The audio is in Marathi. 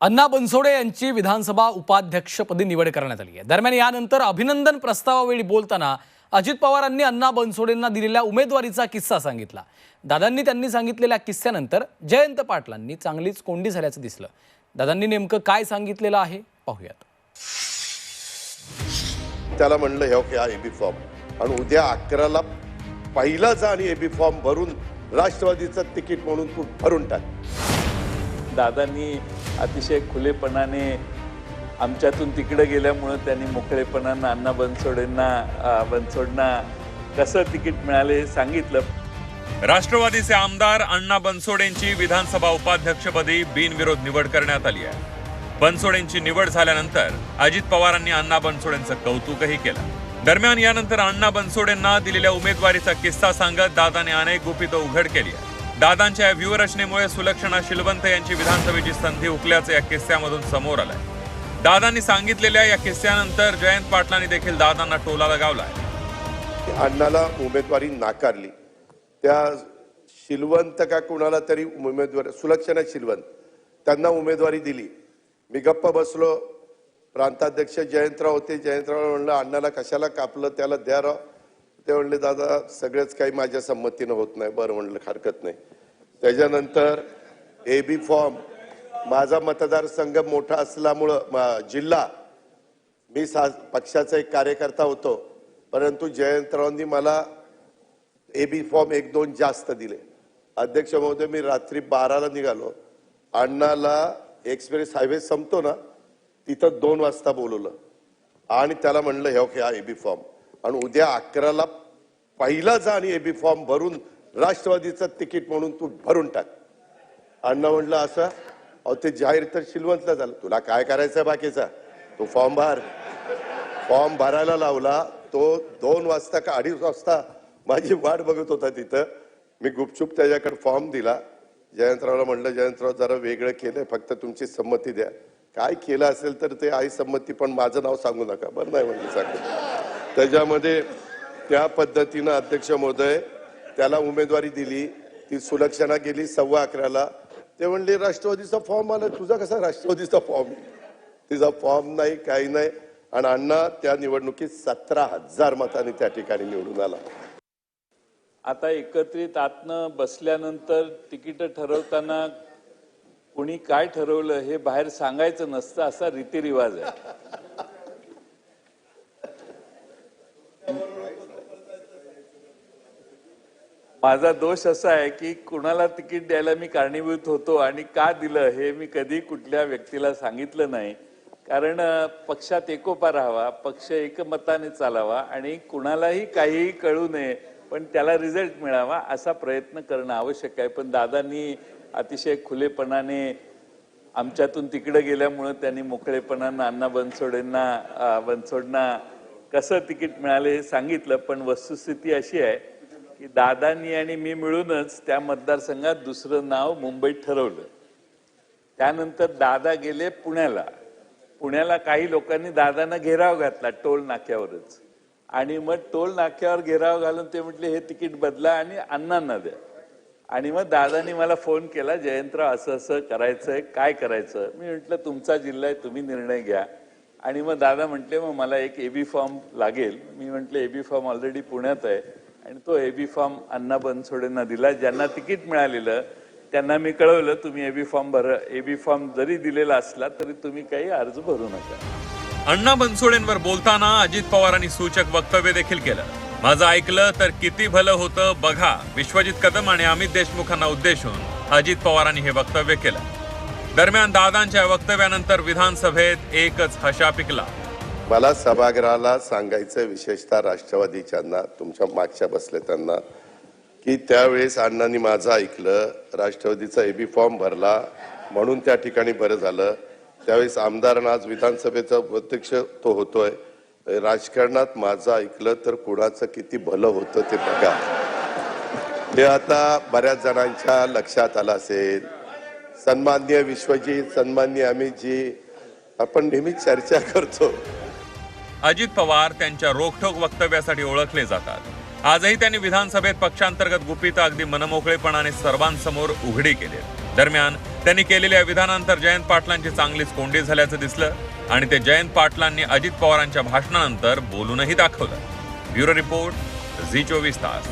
अण्णा बनसोडे यांची विधानसभा उपाध्यक्षपदी निवड करण्यात आली आहे. दरम्यान यानंतर अभिनंदन प्रस्तावावेळी बोलताना अजित पवारांनी अण्णा बनसोडेंना दिलेल्या उमेदवारीचा किस्सा सांगितला. दादांनी त्यांनी सांगितलेल्या किस्स्यानंतर जयंत पाटलांनी चांगलीच कोंडी झाल्याचं दिसलं. दादांनी नेमकं काय सांगितलेलं आहे? पाहूयात. त्याला म्हणलं हे ओके हा एबी फॉर्म. आणि उद्या अकराला पहिला जा आणि एबी फॉर्म भरून राष्ट्रवादीचं तिकीट म्हणून तू भरून टाक. दादांनी अतिशय खुलेपणाने आमच्यातून तिकडे गेल्यामुळं त्यांनी मोकळेपणानं अण्णा बनसोडेंना बनसोडना कसं तिकीट मिळाले हे सांगितलं. राष्ट्रवादीचे आमदार अण्णा बनसोडेंची विधानसभा उपाध्यक्षपदी बिनविरोध निवड करण्यात आली आहे. बनसोडेंची निवड झाल्यानंतर अजित पवारांनी अण्णा बनसोडेंचं कौतुकही केलं. दरम्यान यानंतर अण्णा बनसोडेंना दिलेल्या उमेदवारीचा किस्सा सांगत दादाने अनेक गुपितं उघड केली आहे दादांच्या या व्यूहरचनेमुळे सुलक्षणा शिलवंत यांची विधानसभेची संधी उकल्याचं या किस्स्यामधून समोर आलंय. दादांनी सांगितलेल्या या किस्स्यानंतर जयंत पाटलांनी देखील दादांना टोला लगावलाय. अण्णाला उमेदवारी नाकारली. त्या शिलवंत का कुणाला तरी उमेदवार सुलक्षणा शिलवंत त्यांना उमेदवारी दिली. मी गप्प बसलो. प्रांताध्यक्ष जयंतराव होते. जयंतराव म्हणलं अण्णाला कशाला कापलं? त्याला द्या राव. ते म्हणले दादा सगळंच काही माझ्या संमतीनं होत नाही. बरं म्हणलं हरकत नाही. त्याच्यानंतर ए बी फॉर्म माझा मतदारसंघ मोठा असल्यामुळं जिल्हा मी सा पक्षाचा एक कार्यकर्ता होतो परंतु जयंतरावांनी मला ए बी फॉर्म एक दोन जास्त दिले. अध्यक्ष महोदय मी रात्री बाराला निघालो. अण्णाला एक्सप्रेस हायवे संपतो ना तिथं दोन वाजता बोलवलं. आणि त्याला म्हणलं हे ओके हा एबी फॉर्म आणि उद्या अकराला पहिला जा आणि एबी फॉर्म भरून राष्ट्रवादीचं तिकीट म्हणून तू भरून टाक. अण्णा म्हणलं असं? अहो ते जाहीर तर शिलवंतला झालं. तुला काय करायचं बाकीचा? तू फॉर्म भर. फॉर्म भरायला लावला. तो दोन वाजता का अडीच वाजता माझी वाट बघत होता तिथं. मी गुपचूप त्याच्याकडे फॉर्म दिला. जयंतरावला म्हणलं जयंतराव जरा वेगळं केलंय. फक्त तुमची संमती द्या. काय केलं असेल तर ते आई संमती पण माझं नाव सांगू नका. बरं नाही म्हणजे सांगू. त्याच्यामध्ये त्या पद्धतीनं अध्यक्ष महोदय त्याला उमेदवारी दिली ती सुलक्षणा गेली सव्वा अकराला. ते म्हणले राष्ट्रवादीचा फॉर्म आला तुझा कसा राष्ट्रवादीचा फॉर्म तिचा फॉर्म नाही काही नाही. आणि अण्णा त्या निवडणुकीत सतरा हजार मतांनी त्या ठिकाणी निवडून आला. आता एकत्रित आतनं बसल्यानंतर तिकीट ठरवताना कुणी काय ठरवलं हे बाहेर सांगायचं नसतं असा रीतिरिवाज आहे. माझा दोष असा आहे की कुणाला तिकीट द्यायला मी कारणीभूत होतो आणि का दिलं हे मी कधी कुठल्या व्यक्तीला सांगितलं नाही. कारण पक्षात एकोपा राहावा पक्ष एकमताने चालावा आणि कुणालाही काहीही कळू नये पण त्याला रिझल्ट मिळावा असा प्रयत्न करणं आवश्यक आहे. पण दादांनी अतिशय खुलेपणाने आमच्यातून तिकडे गेल्यामुळं त्यांनी मोकळेपणानं अण्णा बनसोडेंना बनसोडना कसं तिकीट मिळाले हे सांगितलं पण वस्तुस्थिती अशी आहे की दादांनी आणि मी मिळूनच त्या मतदारसंघात दुसरं नाव मुंबईत ठरवलं. त्यानंतर दादा गेले पुण्याला. पुण्याला काही लोकांनी दादांना घेराव घातला टोल नाक्यावरच. आणि मग टोल नाक्यावर घेराव घालून ते म्हटले हे तिकीट बदला आणि अण्णांना द्या. आणि मग दादानी मला फोन केला जयंतराव असं असं करायचंय काय करायचं? मी म्हटलं तुमचा जिल्हा आहे तुम्ही निर्णय घ्या. आणि मग दादा म्हटले मग मला एक एबी फॉर्म लागेल. मी म्हटलं एबी फॉर्म ऑलरेडी पुण्यात आहे. आणि तो एबी फॉर्म अण्णा बनसोडेंना दिला ज्यांना तिकीट मिळालेलं त्यांना मी कळवलं तुम्ही एबी फॉर्म भर एबी फॉर्म जरी दिलेला असला तरी तुम्ही काही अर्ज भरू नका. अण्णा बनसोडेंवर बोलताना अजित पवारांनी सूचक वक्तव्य देखील केलं. माझं ऐकलं तर किती भलं होतं बघा विश्वजित कदम आणि अमित देशमुखांना उद्देशून अजित पवारांनी हे वक्तव्य केलं. दरम्यान दादांच्या वक्तव्यानंतर विधानसभेत एकच हशा पिकला. मला सभागृहाला सांगायचं विशेषतः राष्ट्रवादीच्यांना तुमच्या मागच्या बसले त्यांना की त्यावेळेस अण्णांनी माझं ऐकलं राष्ट्रवादीचा एबी फॉर्म भरला म्हणून त्या ठिकाणी बरं झालं. त्यावेळेस आमदारांना आज विधानसभेचा प्रत्यक्ष तो होतोय. राजकारणात माझं ऐकलं तर कुणाचं किती भलं होतं ते बघा. हे आता बऱ्याच जणांच्या लक्षात आलं असेल. सन्मान्य विश्वजीत सन्मान्य अमितजी आपण नेहमी चर्चा करतो. अजित पवार त्यांच्या रोखठोक वक्तव्यासाठी ओळखले जातात. आजही त्यांनी विधानसभेत पक्षांतर्गत गुपित अगदी मनमोकळेपणाने सर्वांसमोर उघडी केली. दरम्यान त्यांनी केलेल्या विधानानंतर जयंत पाटलांची चांगलीच कोंडी झाल्याचं दिसलं आणि ते जयंत पाटलांनी अजित पवारांच्या भाषणानंतर बोलूनही दाखवलं. ब्युरो रिपोर्ट झी चोवीस तास.